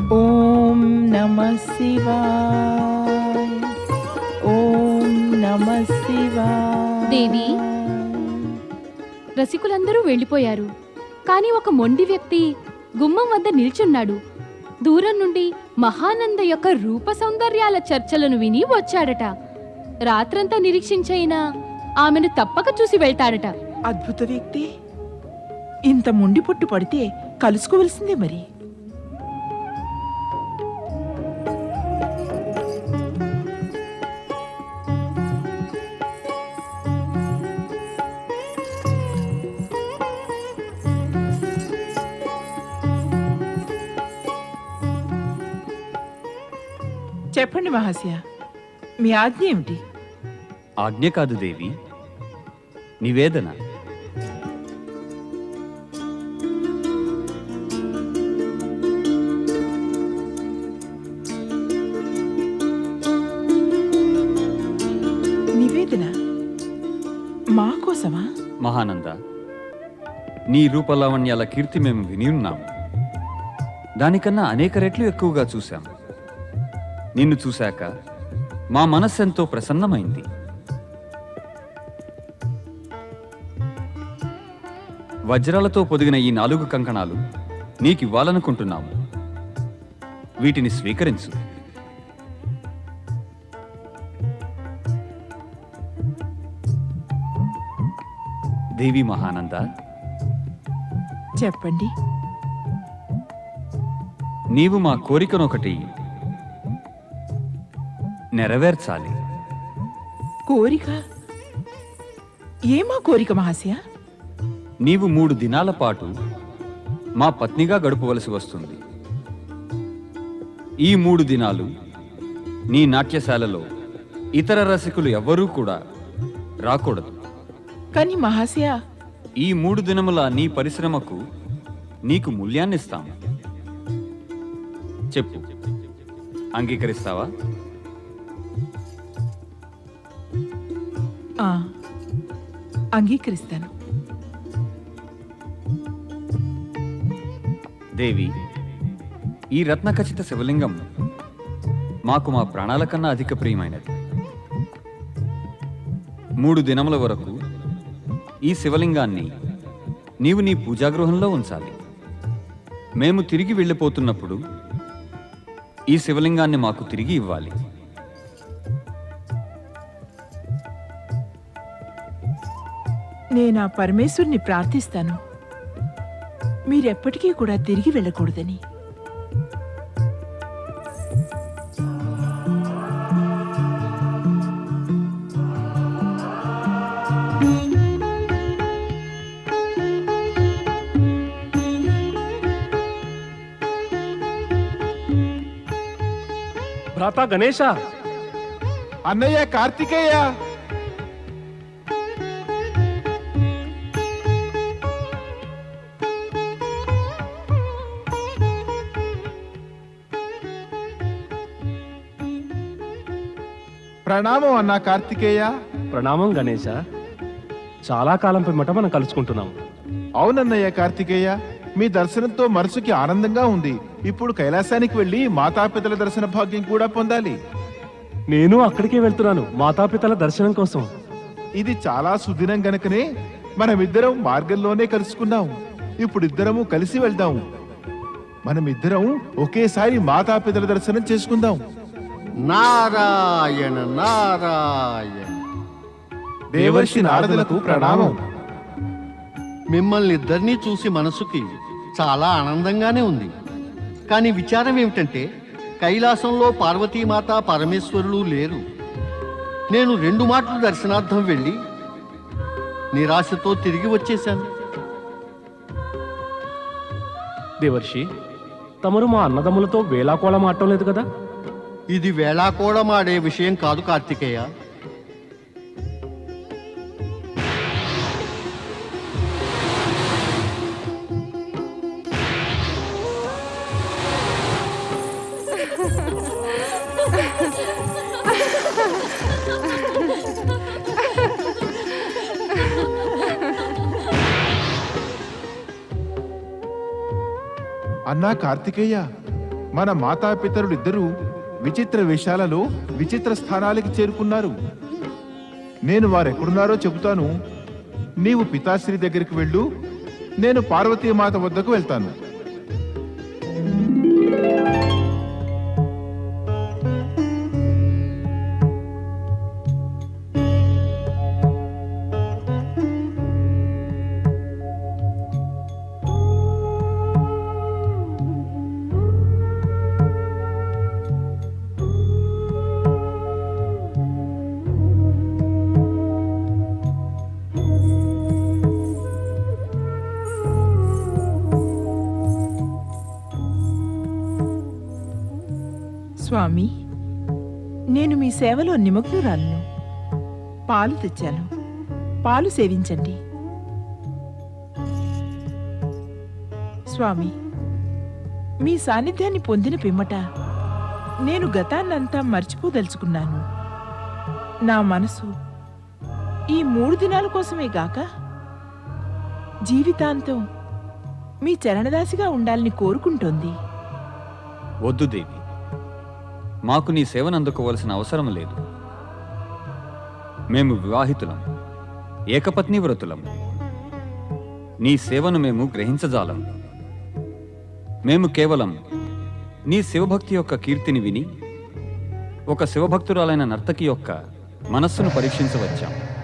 ఓం నమ శివాయ. ఓం నమ శివాయ. దేవి. రసికులందరూ వెళ్ళిపోయారు. కాని ఒక మొండి వ్యక్తి గుమ్మం వద్ద నిల్చున్నాడు. దూరం నుండి మహానంద యొక్క రూప సౌందర్యాల చర్చలను విని వచ్చాడట. రాత్రంతా నిరీక్షించైనా ఆమెను తప్పక చూసి వెళ్తాడట. అద్భుత వ్యక్తి. ఇంత ముండి పొట్టు పడితే కలుసుకోవలసిందే మరి. మహాశయ మీ ఆజ్ఞ ఏమిటి? ఆజ్ఞ కాదు దేవి. నివేదన. నివేదన? మా కోసమా? మహానంద నీ రూపలావణ్యాల కీర్తి మేము విని ఉన్నాము. దానికన్నా అనేక రెట్లు ఎక్కువగా చూశాం నిన్ను చూశాక మా మనస్సెంతో ప్రసన్నమైంది. వజ్రాలతో పొదిగిన ఈ నాలుగు కంకణాలు నీకివ్వాలనుకుంటున్నాము. వీటిని స్వీకరించు. దేవి మహానంద. చెప్పండి. నీవు మా కోరికనొకటి నెరవేర్చాలి. కోరిక? ఏమా కోరిక మహాశయ? నీవు మూడు దినాల పాటు మా పత్నిగా గడపవలసి వస్తుంది. ఈ మూడు దినాలు నీ నాట్యశాలలో ఇతర రసికులు ఎవ్వరూ కూడా రాకూడదు. కానీ మహాశయ ఈ మూడు దినముల నీ పరిశ్రమకు నీకు మూల్యాన్నిస్తాము. చెప్పు. అంగీకరిస్తావా? అంగీకరిస్తాను. దేవి ఈ రత్నఖచిత శివలింగం మాకు మా ప్రాణాల కన్నా అధిక ప్రియమైనది. మూడు దినముల వరకు ఈ శివలింగాన్ని నీవు నీ పూజాగృహంలో ఉంచాలి. మేము తిరిగి వెళ్ళిపోతున్నప్పుడు ఈ శివలింగాన్ని మాకు తిరిగి ఇవ్వాలి. నేను ఆ పరమేశ్వరుని ప్రార్థిస్తాను. మీరెప్పటికీ కూడా తిరిగి వెళ్ళకూడదని. భ్రాత గణేశ! అన్నయ్య కార్తికేయ! ప్రణామం అన్న కార్తికేయ. ప్రణామం గణేశ. చాలా కాలం పిమ్మట మనం కలుసుకుంటున్నాం. అవునన్నయ్య కార్తికేయ మీ దర్శనంతో మనసుకి ఆనందంగా ఉంది. ఇప్పుడు కైలాసానికి వెళ్ళి మాతాపితల దర్శన భాగ్యం కూడా పొందాలి. నేను అక్కడికే వెళ్తున్నాను మాతాపితల దర్శనం కోసం. ఇది చాలా సుదినం గనుకనే మనమిద్దరం మార్గంలోనే కలుసుకున్నాం. ఇప్పుడు ఇద్దరము కలిసి వెళ్దాం. మనమిద్దరం ఒకేసారి మాతాపితల దర్శనం చేసుకుందాం. నారాయణ నారాయణ. దేవర్షి నారదులకు ప్రణామం. మిమ్మల్ని ఇద్దరినీ చూసి మనసుకి చాలా ఆనందంగానే ఉంది. కానీ విచారం ఏమిటంటే కైలాసంలో పార్వతీమాత పరమేశ్వరులు లేరు. నేను రెండు మాటలు దర్శనార్థం వెళ్ళి నిరాశతో తిరిగి వచ్చేశాను. దేవర్షి తమరు మా అన్నదమ్ములతో వేలాకోళం ఆడటం లేదు కదా? ఇది వేళాకోళమాడే విషయం కాదు కార్తికేయ. అన్నా కార్తికేయ మన మాతాపితరులిద్దరూ విచిత్ర విషయాలలో విచిత్ర స్థానాలకి చేరుకున్నారు. నేను వారెక్కడున్నారో చెబుతాను. నీవు పితాశ్రీ దగ్గరికి వెళ్ళు. నేను పార్వతీమాత వద్దకు వెళ్తాను. స్వామి నేను మీ సేవలో నిమగ్నురాలను. పాలు తెచ్చాను. పాలు సేవించండి. స్వామి మీ సాన్నిధ్యాన్ని పొందిన పిమ్మట నేను గతాన్నంతా మర్చిపోదలుచుకున్నాను. నా మనసు ఈ మూడు దినాల కోసమే గాక జీవితాంతం మీ చరణదాసిగా ఉండాలని కోరుకుంటోంది. వద్దు దేవి. మాకు నీ సేవను అందుకోవలసిన అవసరం లేదు. మేము వివాహితులం ఏకపత్ని వ్రతులం. నీ సేవను మేము గ్రహించజాలం. మేము కేవలం నీ శివభక్తి యొక్క కీర్తిని విని ఒక శివభక్తురాలైన నర్తకి యొక్క మనస్సును పరీక్షించవచ్చాం.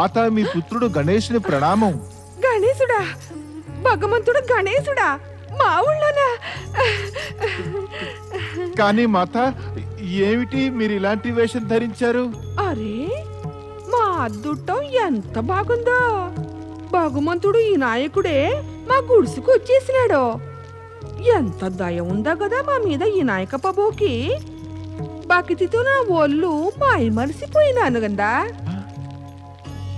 మాతా మీ పుత్రుడు గణేశుని ప్రణామం. గణేశుడా భగవంతుడు గణేశుడా మా ఊళ్ళోనా? కానీ మాత ఏమిటి మీరు ఇలాంటి వేషం ధరించారు? అరే మా అద్దుట్టం ఎంత బాగుందో. భగవంతుడు ఈ నాయకుడే మా గుడిసుకు వచ్చేసినాడు. ఎంత దయ ఉందా కదా మా మీద ఈ నాయక బాబోకి బకితితో నా ఒళ్ళు మాయమరిసిపోయినాను కదా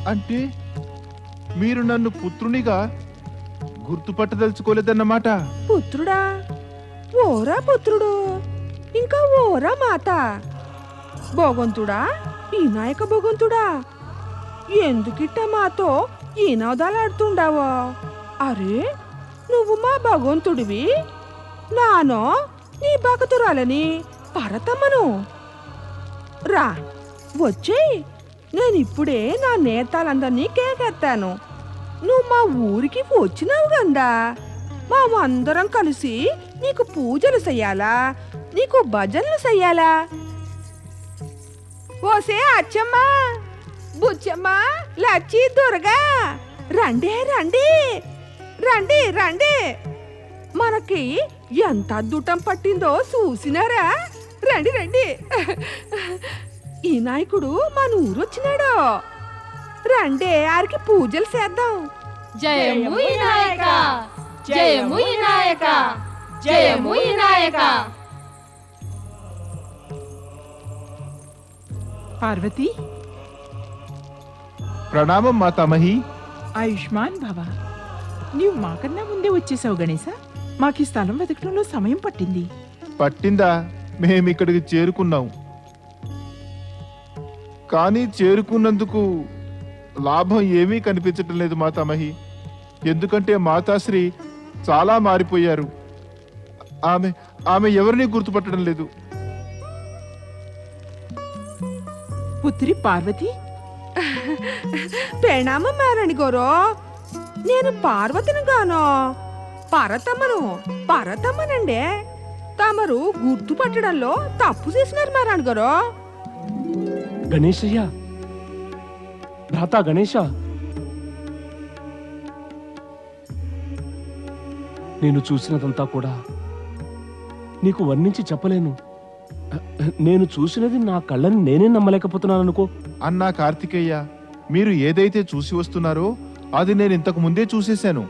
అంటే మీరు నన్ను పుత్రునిగా గుర్తుపట్టదలుచుకోలేదన్నమాట. పుత్రుడా? ఓరా పుత్రుడు? ఇంకా ఓరా మాత? భోగంతుడా వినాయక భగవంతుడా? భోగంతుడా ఎందుకిట్ట మాతో ఈ అరే నువ్వు మా భగవంతుడివి? నానో నీ భగతురాలని పరతమ్మను రా వచ్చేయ్. నేను ఇప్పుడే నా నేతాలందరినీ కేకెత్తాను. నువ్వు మా ఊరికి వచ్చినావు గందా? అందరం కలిసి నీకు పూజలు చెయ్యాలా? నీకు భజనలు చెయ్యాలా? ఓసే అచ్చమ్మ! బుచ్చమ్మ లచ్చి దుర్గా! రండి రండి! రండి రండి! మనకి ఎంత అద్దుటం పట్టిందో చూసినారా? రండి రండి! ఈ నాయకుడు మన ఊరు వచ్చినాడు రండి ఆరికి పూజలు చేద్దాం. జయము వినాయక జయము వినాయక జయము వినాయక పార్వతి? ప్రణామం మాతామహి. ఆయుష్మాన్ భవ. నీవు మాకన్నా ముందే వచ్చేసావు గణేశ. మాకు ఈ స్థలం వెతకడంలో సమయం పట్టింది. పట్టిందా? మేమిక్కడికి చేరుకున్నాం. కానీ చేరుకున్నందుకు లాభం ఏమీ కనిపించటం లేదు మాతామహి. ఎందుకంటే మాతాశ్రీ చాలా మారిపోయారు. ఆమె ఆమె ఎవరిని గుర్తుపట్టడం లేదు. పుత్రి పార్వతి? ప్రణామం మారణి గోరో. నేను పార్వతిని గాను. పరతమ్మను పరతమ్మనండి తమరు గుర్తుపట్టడంలో తప్పు చేసినారు మారాణి గారు. గణేశయ్య? భ్రాత గణేశ? నేను చూసినదంతా కూడా నీకు వర్ణించి చెప్పలేను. నేను చూసినది నా కళ్ళని నేనే నమ్మలేకపోతున్నాను అనుకో అన్నా కార్తికేయ మీరు ఏదైతే చూసి వస్తున్నారో అది నేను ఇంతకు ముందే చూసేశాను.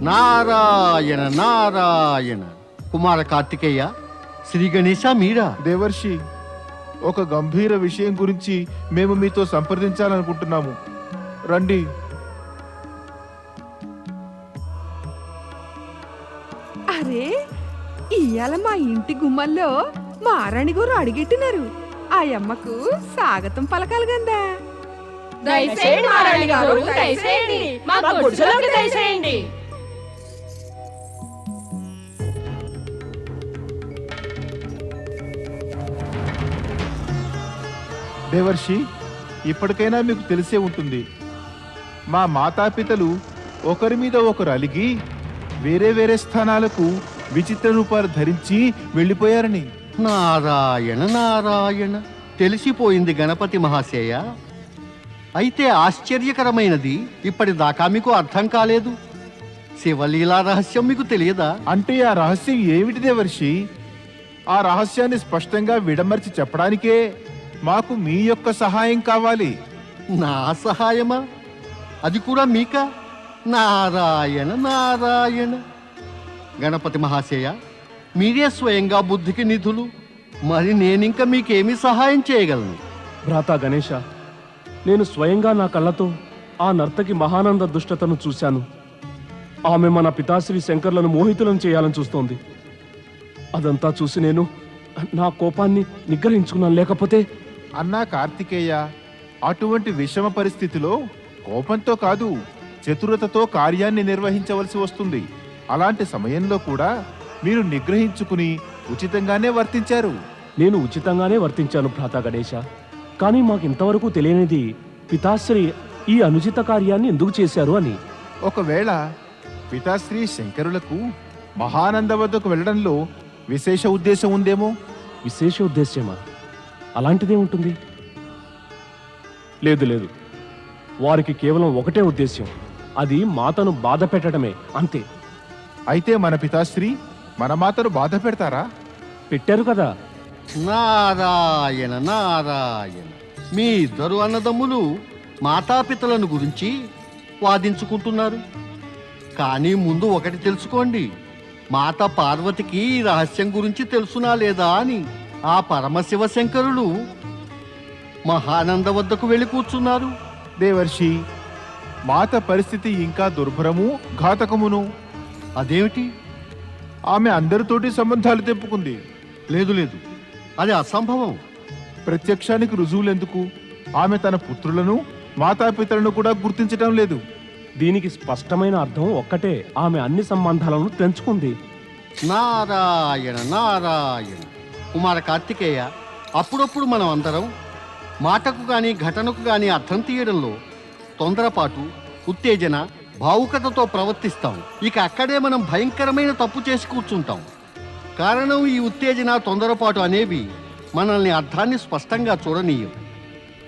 నారాయణ నారాయణ. కుమార కార్తికేయ శ్రీ గణేశ మీరా? దేవర్షి ఒక గంభీర విషయం గురించి మేము మీతో సంప్రదించాలనుకుంటున్నాము రండి అరే ఇయ్యాల మా ఇంటి గుమ్మల్లో మారాణి గారు అడిగెట్టినారు ఆ అమ్మకు స్వాగతం పలకాలి గందా దయచేయండి మారాణి గారు, దయచేయండి. మా గుడిసెలోకి దయచేయండి. దేవర్షి ఇప్పటికైనా మీకు తెలిసే ఉంటుంది. మా మాతాపితలు ఒకరి మీద ఒకరు అలిగి వేరే వేరే స్థానాలకు విచిత్ర రూపాలు ధరించి వెళ్ళిపోయారని. నారాయణ నారాయణ తెలిసిపోయింది గణపతి మహాశయ. అయితే ఆశ్చర్యకరమైనది ఇప్పటిదాకా మీకు అర్థం కాలేదు. శివలీలా రహస్యం మీకు తెలియదా? అంటే ఆ రహస్యం ఏమిటి దేవర్షి ఆ రహస్యాన్ని స్పష్టంగా విడమర్చి చెప్పడానికే మాకు మీ యొక్క సహాయం కావాలి. నా సహాయమా? అది కూడా మీక? నారాయణ నారాయణ. గణపతి మహాశయ మీరే స్వయంగా బుద్ధికి నిధులు. మరి నేనింక మీకేమి సహాయం చేయగలను. భ్రాత గణేష నేను స్వయంగా నా కళ్ళతో ఆ నర్తకి మహానంద దుష్టతను చూశాను. ఆమె మన పితాశ్రీ శంకర్లను మోహితులను చేయాలని చూస్తోంది. అదంతా చూసి నేను నా కోపాన్ని నిగ్రహించుకున్నాను. లేకపోతే అన్నా కార్తికేయ అటువంటి విషమ పరిస్థితిలో కోపంతో కాదు చతురతతో కార్యాన్ని నిర్వహించవలసి వస్తుంది. అలాంటి సమయంలో కూడా మీరు నిగ్రహించుకుని ఉచితంగానే వర్తించారు. నేను ఉచితంగానే వర్తించాను భ్రాత గణేష కానీ మాకు ఇంతవరకు తెలియనిది పితాశ్రీ ఈ అనుచిత కార్యాన్ని ఎందుకు చేశారు అని. ఒకవేళ పితాశ్రీ శంకరులకు మహానంద వద్దకు వెళ్ళడంలో విశేష ఉద్దేశం ఉందేమో? విశేష ఉద్దేశ్యమా? అలాంటిదే ఉంటుంది? లేదు లేదు. వారికి కేవలం ఒకటే ఉద్దేశ్యం. అది మాతను బాధ పెట్టడమే అంతే. అయితే మన పితాశ్రీ మన మాతను బాధ పెడతారా? పెట్టారు కదా. నారాయణ నారాయణ. మీ ఇద్దరు అన్నదమ్ములు మాతాపితలను గురించి వాదించుకుంటున్నారు. కానీ ముందు ఒకటి తెలుసుకోండి. మాత పార్వతికి ఈ రహస్యం గురించి తెలుసునా లేదా అని. ఆ పరమశివ శంకరులు మహానంద వద్దకు వెళ్ళి కూర్చున్నారు. దేవర్షి మాత పరిస్థితి ఇంకా దుర్భరము ఘాతకమును? అదేమిటి? ఆమె అందరితోటి సంబంధాలు తెంపుకుంది. లేదు లేదు. అది అసంభవం. ప్రత్యక్షానికి రుజువులెందుకు? ఆమె తన పుత్రులను మాతాపితలను కూడా గుర్తించటం లేదు. దీనికి స్పష్టమైన అర్థం ఒక్కటే. ఆమె అన్ని సంబంధాలను తెంచుకుంది. నారాయణ నారాయణ. కుమార కార్తికేయ అప్పుడప్పుడు మనం అందరం మాటకు కానీ ఘటనకు కానీ అర్థం తీయడంలో తొందరపాటు ఉత్తేజన భావుకతతో ప్రవర్తిస్తాం. ఇక అక్కడే మనం భయంకరమైన తప్పు చేసి కూర్చుంటాం. కారణం ఈ ఉత్తేజన తొందరపాటు అనేవి మనల్ని అర్థాన్ని స్పష్టంగా చూడనీయం.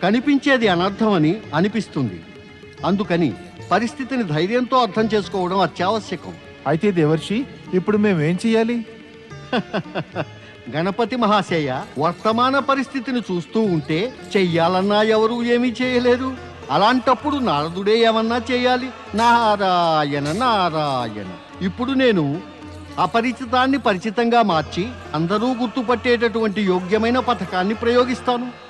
కనిపించేది అనర్థమని అనిపిస్తుంది. అందుకని పరిస్థితిని ధైర్యంతో అర్థం చేసుకోవడం అత్యావశ్యకం. అయితే దేవర్షి ఇప్పుడు మేమేం చెయ్యాలి? గణపతి మహాశయ వర్తమాన పరిస్థితిని చూస్తూ ఉంటే చెయ్యాలన్నా ఎవరు ఏమీ చేయలేదు. అలాంటప్పుడు నారదుడే ఏమన్నా చేయాలి? నారాయణ నారాయణ. ఇప్పుడు నేను అపరిచితాన్ని పరిచితంగా మార్చి అందరూ గుర్తుపట్టేటటువంటి యోగ్యమైన పథకాన్ని ప్రయోగిస్తాను.